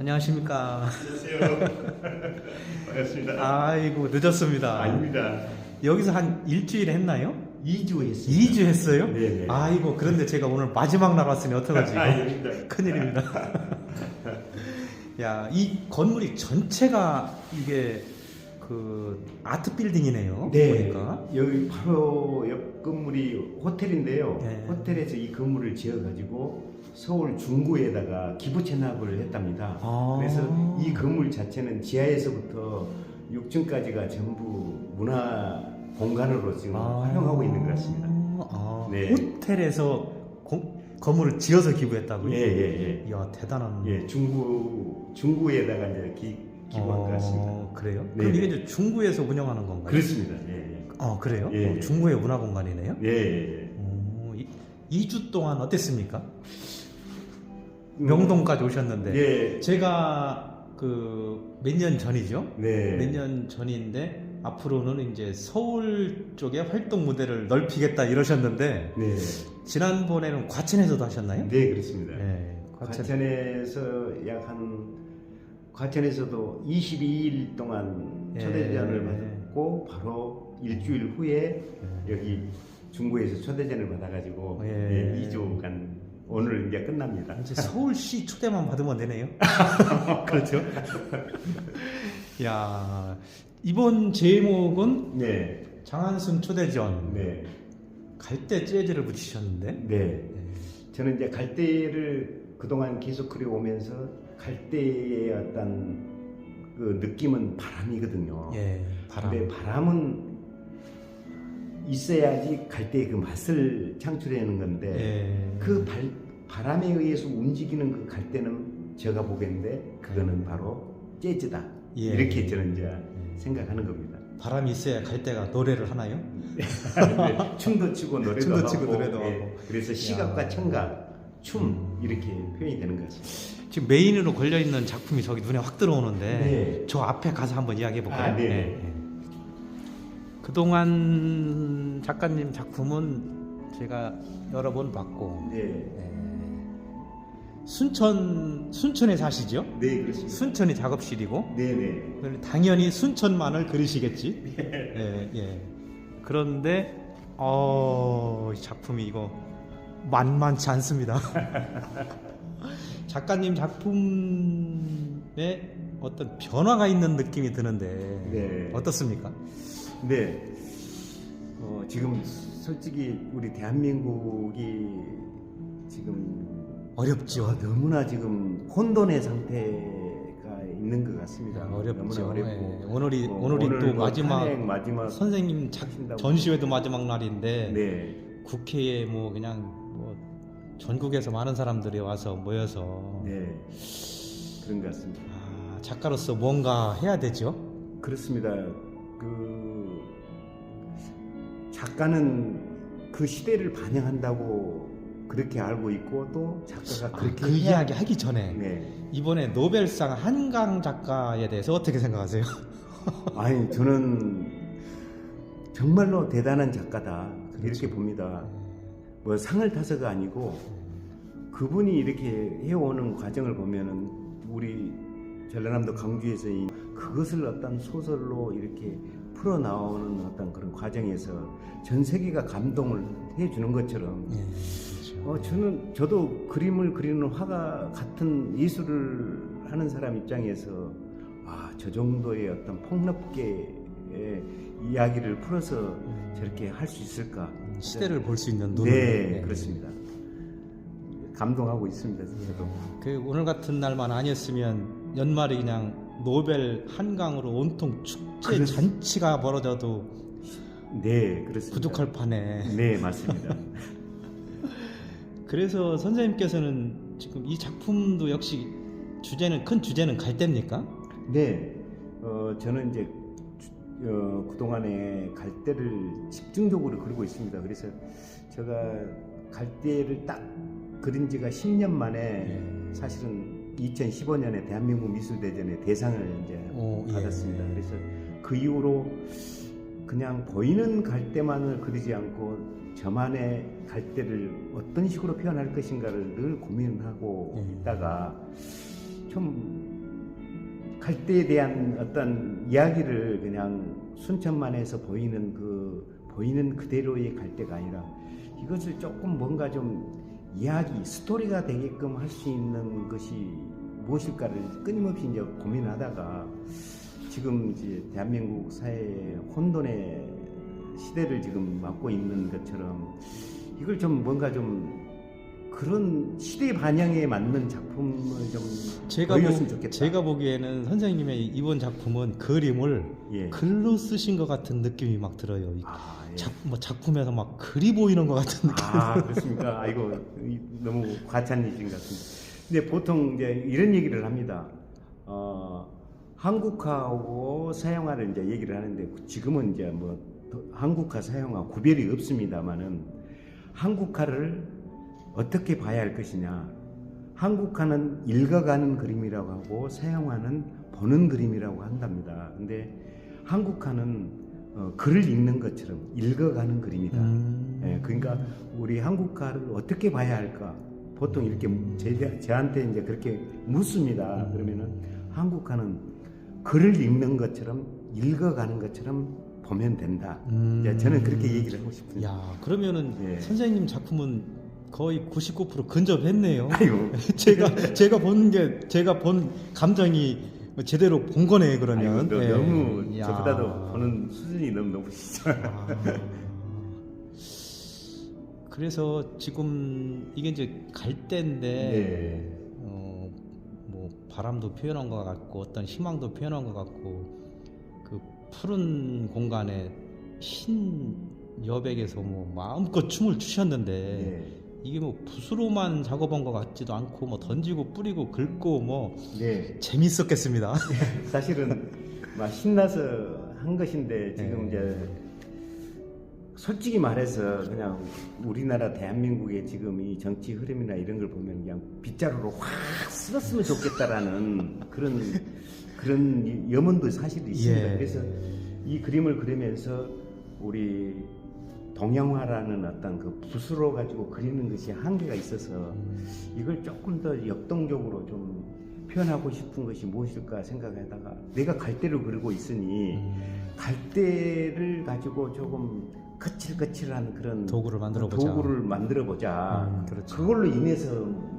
안녕하십니까. 안녕하세요. 반갑습니다. 아이고 늦었습니다. 아닙니다. 여기서 한 일주일 했나요? 2주 했습니다. 2주 했어요? 네네. 아이고 그런데 제가 오늘 마지막 나갔으니 어떡하지? 아닙니다. 큰일입니다. 야, 이 건물이 전체가 이게 그 아트 빌딩이네요. 네. 보니까. 여기 바로 옆 건물이 호텔인데요. 네. 호텔에서 이 건물을 지어가지고 서울 중구에다가 기부 체납을 했답니다. 아. 그래서 이 건물 자체는 지하에서부터 6층까지가 전부 문화 공간으로 지금 아. 활용하고 있는 것 같습니다. 아, 네. 호텔에서 공- 건물을 지어서 기부했다고요? 예, 예, 이야 대단한. 예. 예, 중구, 중구에다가 이제 기, 기부한 것 같습니다. 어, 그래요? 네, 그럼 네. 이게 이제 중구에서 운영하는 건가요? 그렇습니다. 예, 예. 어 그래요? 예, 어, 예. 중구의 문화공간이네요. 예, 예, 예. 오, 이, 2주 동안 어땠습니까? 음, 명동까지 오셨는데 예. 제가 그 몇 년 전이죠. 네. 몇 년 전인데 앞으로는 이제 서울 쪽에 활동 무대를 넓히겠다 이러셨는데 네. 지난번에는 과천에서도 하셨나요? 네, 그렇습니다. 네, 과천. 과천에서 약 한 과천에서도 22일 동안 예. 초대전을 받았고 바로 일주일 후에 예. 여기 중구에서 초대전을 받아가지고 예. 예. 2주간 오늘 이제 끝납니다. 이제 서울시 초대만 받으면 되네요. 그렇죠. 야 이번 제목은 네, 장한순 초대전 네, 갈대 재즈를 붙이셨는데 네. 저는 이제 갈대를 그동안 계속 그려오면서 갈대의 어떤 그 느낌은 바람이거든요. 예 바람 근데 바람은 있어야지 갈대의 그 맛을 창출해내는 건데 예. 그 발, 바람에 의해서 움직이는 그 갈대는 제가 보겠는데 그거는 바로 재즈다 예. 이렇게 저는 이제 생각하는 겁니다. 바람이 있어야 갈대가 노래를 하나요? 네, 춤도 추고 노래도 춤도 하고, 추고 노래도 예, 하고. 그래서 시각과 야. 청각, 춤 음. 이렇게 표현이 되는 것 같습니다. 지금 메인으로 걸려 있는 작품이 저기 눈에 확 들어오는데 네. 저 앞에 가서 한번 이야기해 볼까요? 아, 네. 그동안 작가님 작품은 제가 여러 번 봤고 네, 예. 순천 순천에 사시죠? 네 그렇습니다. 순천이 작업실이고 네, 네, 그럼 당연히 순천만을 그리시겠지. 예, 예. 그런데 어, 이 작품이 이거 만만치 않습니다. 작가님 작품에 어떤 변화가 있는 느낌이 드는데 네. 어떻습니까? 네. 어, 지금 솔직히 우리 대한민국이 지금 어렵죠. 아, 너무나 지금 혼돈의 상태가 있는 것 같습니다. 어렵죠. 너무나 어렵고 예. 오늘이 뭐 오늘이 오늘 또 뭐 마지막 탄핵 마지막 선생님 작, 하신다고. 전시회도 마지막 날인데 네, 국회에 뭐 그냥 뭐 전국에서 많은 사람들이 와서 모여서 네 그런 것 같습니다. 아, 작가로서 뭔가 해야 되죠. 그렇습니다. 그 작가는 그 시대를 반영한다고 그렇게 알고 있고 또 작가가 아, 그렇게 그 해야- 이야기 하기 전에 네. 이번에 노벨상 한강 작가에 대해서 어떻게 생각하세요? 아니 저는 정말로 대단한 작가다 그렇죠. 이렇게 봅니다. 뭐 상을 타서가 아니고 그분이 이렇게 해오는 과정을 보면은 우리 전라남도 강주에서 이 그것을 어떤 소설로 이렇게 풀어 나오는 어떤 그런 과정에서 전 세계가 감동을 해주는 것처럼 예, 그렇죠. 어, 저는 저도 그림을 그리는 화가 같은 예술을 하는 사람 입장에서 아, 저 정도의 어떤 폭넓게 이야기를 풀어서 저렇게 할 수 있을까? 시대를 볼 수 있는 눈으로. 네, 그렇습니다. 감동하고 있습니다, 저도. 그 오늘 같은 날만 아니었으면 연말에 그냥 노벨 한강으로 온통 축제 그렇- 잔치가 벌어져도 네, 그렇습니다. 부족할 판에. 네, 맞습니다. 그래서 선생님께서는 지금 이 작품도 역시 주제는 큰 주제는 갈대입니까? 네, 어, 저는 이제 주- 어, 그동안에 갈대를 집중적으로 그리고 있습니다. 그래서 제가 갈대를 딱 그린 지가 10년 만에 예. 사실은 2015년에 대한민국 미술대전에 대상을 이제 오, 예. 받았습니다. 그래서 그 이후로 그냥 보이는 갈대만을 그리지 않고 저만의 갈대를 어떤 식으로 표현할 것인가를 늘 고민하고 예. 있다가 좀 갈대에 대한 어떤 이야기를 그냥 순천만에서 보이는 그 보이는 그대로의 갈대가 아니라 이것을 조금 뭔가 좀 이야기 스토리가 되게끔 할 수 있는 것이 무엇일까를 끊임없이 이제 고민하다가 지금 이제 대한민국 사회의 혼돈의 시대를 지금 맞고 있는 것처럼 이걸 좀 뭔가 좀 그런 시대 반영에 맞는 작품을 좀 제가 보여줬으면 보, 좋겠다. 제가 보기에는 선생님의 이번 작품은 그림을 예. 글로 쓰신 것 같은 느낌이 막 들어요. 이 아, 예. 작, 뭐 작품에서 막 글이 보이는 것 같은 느낌. 아 그렇습니까? 아이고 이- 너무 과찬이신 것 같습니다. 근데 보통 이제 이런 얘기를 합니다. 어, 한국화하고 서양화를 이제 얘기를 하는데 지금은 이제 뭐 더- 한국화 서양화 구별이 없습니다만은 한국화를 어떻게 봐야 할 것이냐? 한국화는 읽어가는 그림이라고 하고 서양화는 보는 그림이라고 한답니다. 근데 한국화는 어, 글을 읽는 것처럼 읽어가는 그림이다. 음. 예, 그러니까 우리 한국화를 어떻게 봐야 할까? 보통 이렇게 제, 저한테 이제 그렇게 묻습니다. 그러면은 한국화는 글을 읽는 것처럼 읽어가는 것처럼 보면 된다. 음. 이제 저는 그렇게 얘기를 하고 싶습니다. 야 그러면은 예. 선생님 작품은 거의 99% 근접했네요. 아이고, 제가 제가 본 게 제가 본 감정이 제대로 본 거네 그러면. 아이고, 너, 예. 너무 야. 저보다도 보는 수준이 너무 높으시죠. 아. 그래서 지금 이게 이제 갈대인데 네. 어, 뭐 바람도 표현한 것 같고 어떤 희망도 표현한 것 같고 그 푸른 공간에 흰 여백에서 뭐 마음껏 춤을 추셨는데 네. 이게 뭐 붓으로만 작업한 것 같지도 않고 뭐 던지고 뿌리고 긁고 뭐 네. 재밌었겠습니다. 사실은 막 신나서 한 것인데 지금 네. 이제 솔직히 말해서 그냥 우리나라 대한민국의 지금 이 정치 흐름이나 이런 걸 보면 그냥 빗자루로 확 쓸었으면 좋겠다라는 그런 그런 이- 염원도 사실 있습니다. 예. 그래서 이 그림을 그리면서 우리 동양화라는 어떤 그 붓으로 가지고 그리는 것이 한계가 있어서 이걸 조금 더 역동적으로 좀 표현하고 싶은 것이 무엇일까 생각하다가 내가 갈대를 그리고 있으니 갈대를 가지고 조금 거칠거칠한 그런 도구를 만들어 보자. 도구를 만들어 보자. 음, 그렇죠. 그걸로 인해서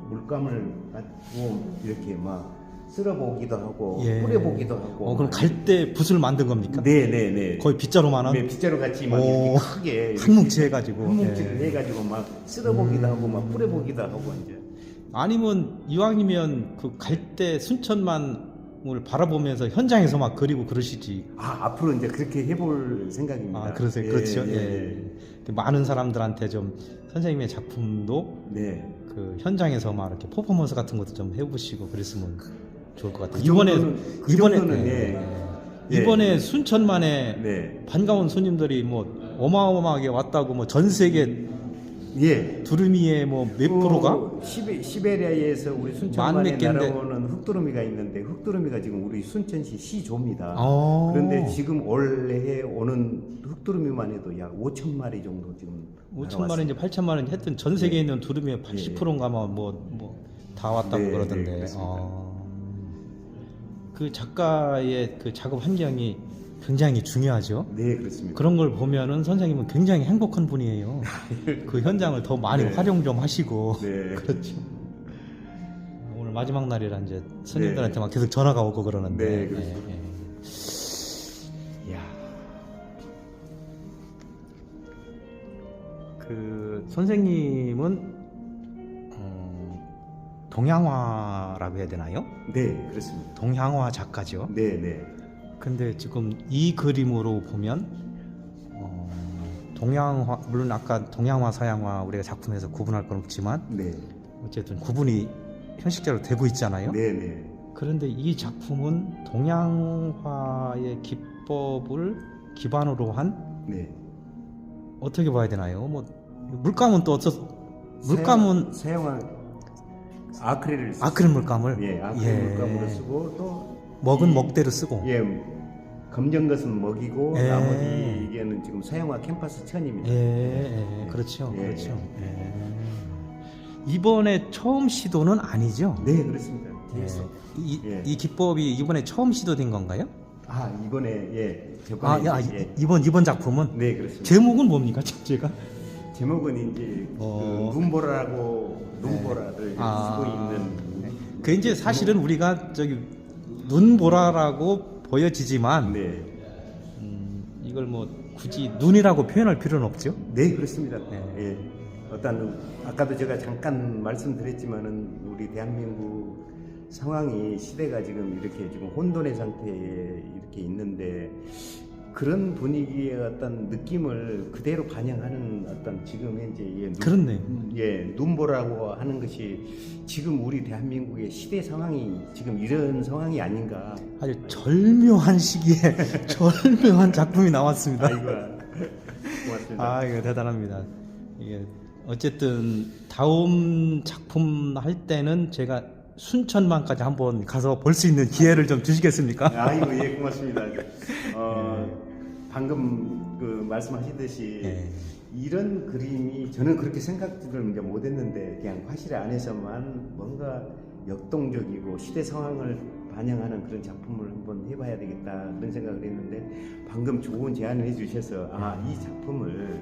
물감을 가지고 이렇게 막 쓸어보기도 하고 예. 뿌려보기도 하고. 어, 그럼 갈대 붓을 만든 겁니까? 네네네. 거의 빗자루만한 네, 빗자루 같이 막 오. 이렇게 크게 한 뭉치 해가지고 한 뭉치를 예. 해가지고 막 쓸어보기도 하고 막 뿌려보기도 하고 이제 아니면 이왕이면 그 갈대 순천만을 바라보면서 현장에서 막 그리고 그러시지. 아 앞으로 이제 그렇게 해볼 생각입니다. 아, 그러세요. 예, 그렇죠. 예, 예. 그 많은 사람들한테 좀 선생님의 작품도 네. 그 현장에서 막 이렇게 퍼포먼스 같은 것도 좀 해보시고 그랬으면 좋을 것 같아요. 그 이번에 정도는- 그 이번에 정도는, 예. 예. 이번에 순천만에 네. 반가운 손님들이 뭐 어마어마하게 왔다고 뭐 전 세계 예. 두루미의 뭐 몇 프로가 그 시베, 시베리아에서 우리 만 순천만에 몇. 날아오는 흑두루미가 있는데 흑두루미가 지금 우리 순천시 시조입니다. 어. 그런데 지금 올해 오는 흑두루미만 해도 약 5천 마리 정도 지금 5천만 원인지 8천만 원인지 하여튼 전 세계에 있는 두루미의 예. 80%인가 뭐뭐 다 왔다고 네, 그러던데. 네, 그렇습니다. 어. 그 작가의 그 작업 환경이 굉장히 중요하죠. 네 그렇습니다. 그런 걸 보면은 선생님은 굉장히 행복한 분이에요. 그 현장을 더 많이 네. 활용 좀 하시고. 네. 그렇죠. 오늘 마지막 날이라 이제 손님들한테 네. 막 계속 전화가 오고 그러는데. 네, 그렇습니다. 예, 예. 이야. 그 선생님은 어, 동양화라고 해야 되나요? 네 그렇습니다. 동양화 작가죠. 네 네. 근데 지금 이 그림으로 보면 어, 동양화 물론 아까 동양화 서양화 우리가 작품에서 구분할 건 없지만 네. 어쨌든 구분이 현실적으로 되고 있잖아요. 네 네. 그런데 이 작품은 동양화의 기법을 기반으로 한 네. 어떻게 봐야 되나요? 뭐 물감은 또 어쩌 물감은 사용, 한 아크릴을 쓰- 아크릴 물감을 예, 아크릴 예. 물감으로 쓰고 또 먹은 이- 먹대로 쓰고 예, 검정 것은 먹이고 예. 나머지 이게는 지금 사용화 캠퍼스 천입니다. 예, 예, 그렇죠, 예, 그렇죠. 예. 이번에 처음 시도는 아니죠? 네, 그렇습니다. 예. 뒤에서. 이, 예. 이 기법이 이번에 처음 시도된 건가요? 아 이번에 예, 아, 저번에 야, 예. 이- 이번 이번 작품은 네, 그렇습니다. 제목은 뭡니까, 제가? 제목은 이제 어. 그 눈보라고 눈보라를 아. 쓰고 있는 그 이제 사실은 우리가 저기 눈보라라고 보여지지만 네, 음, 이걸 뭐 굳이 눈이라고 표현할 필요는 없죠. 네 그렇습니다. 네. 예, 어떤 아까도 제가 잠깐 말씀드렸지만은 우리 대한민국 상황이 시대가 지금 이렇게 지금 혼돈의 상태에 이렇게 있는데 그런 분위기의 어떤 느낌을 그대로 반영하는 어떤 지금 현재 예, 눈, 그렇네. 예, 눈보라고 하는 것이 지금 우리 대한민국의 시대 상황이 지금 이런 상황이 아닌가. 아주 절묘한 시기에 절묘한 작품이 나왔습니다. 아이고, 고맙습니다. 아, 이거 대단합니다. 이게 어쨌든 다음 작품 할 때는 제가 순천만까지 한번 가서 볼 수 있는 기회를 좀 주시겠습니까? 아이고 예 고맙습니다. 어, 방금 그 말씀하시듯이 예. 이런 그림이 저는 그렇게 생각들을 못했는데 그냥 화실 안에서만 뭔가 역동적이고 시대 상황을 반영하는 그런 작품을 한번 해봐야 되겠다 그런 생각을 했는데 방금 좋은 제안을 해주셔서 아 이 작품을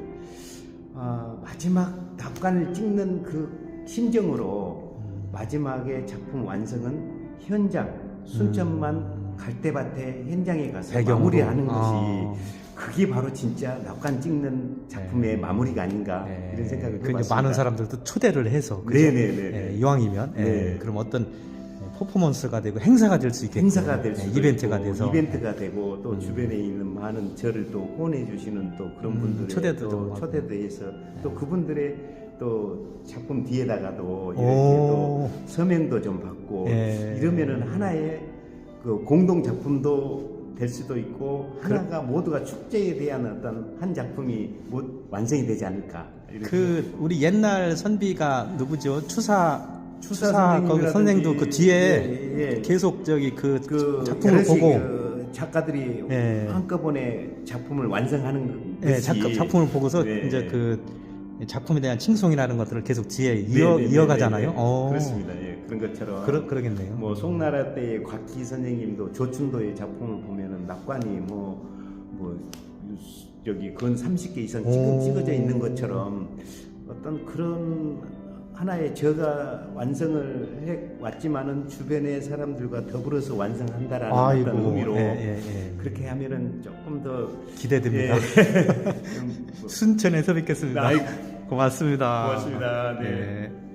아, 마지막 낙관을 찍는 그 심정으로 마지막에 작품 완성은 현장 순천만 갈대밭에 현장에 가서 음. 배경으로. 마무리하는 것이 아. 그게 바로 진짜 낙관 찍는 작품의 네. 마무리가 아닌가 예. 이런 생각을 그 해봤습니다. 많은 사람들도 초대를 해서? 네네네. 예, 이왕이면 예, 네. 그럼 어떤 퍼포먼스가 되고 행사가 될 수 있겠고 행사가 될 예, 이벤트가 있고, 돼서 이벤트가 되고 또 음. 주변에 있는 많은 저를 또 후원해 주시는 또 그런 음, 분들의 초대도 또. 초대도 해서 또 그분들의 또 작품 뒤에다가도 이렇게 오. 또 서명도 좀 받고 예. 이러면은 하나의 그 공동 작품도 될 수도 있고 하나가 모두가 축제에 대한 어떤 한 작품이 못 완성이 되지 않을까 이렇게 그 우리 옛날 선비가 누구죠? 추사 추사 추사 거기 선생도 그 뒤에 예, 예. 계속 저기 그, 그 작품을 보고 그 작가들이 예. 한꺼번에 작품을 완성하는 예, 작품, 작품을 보고서 네. 이제 그 작품에 대한 칭송이라는 것들을 계속 뒤에 이어 네, 네, 네, 이어가잖아요. 네, 네. 어. 그렇습니다. 예, 그런 것처럼 그러, 그러겠네요. 뭐 송나라 때의 곽기 선생님도 조춘도의 작품을 보면은 낙관이 뭐 뭐 여기 근 30개 이상 오. 지금 찍어져 있는 것처럼 어떤 그런 하나의 저가 완성을 해 왔지만은 주변의 사람들과 더불어서 완성한다라는 아이고, 어떤 의미로 예, 예, 예. 그렇게 하면은 조금 더 기대됩니다. 예. 좀 뭐- 순천에서 뵙겠습니다. 아이고. 고맙습니다. 고맙습니다. 네. 예.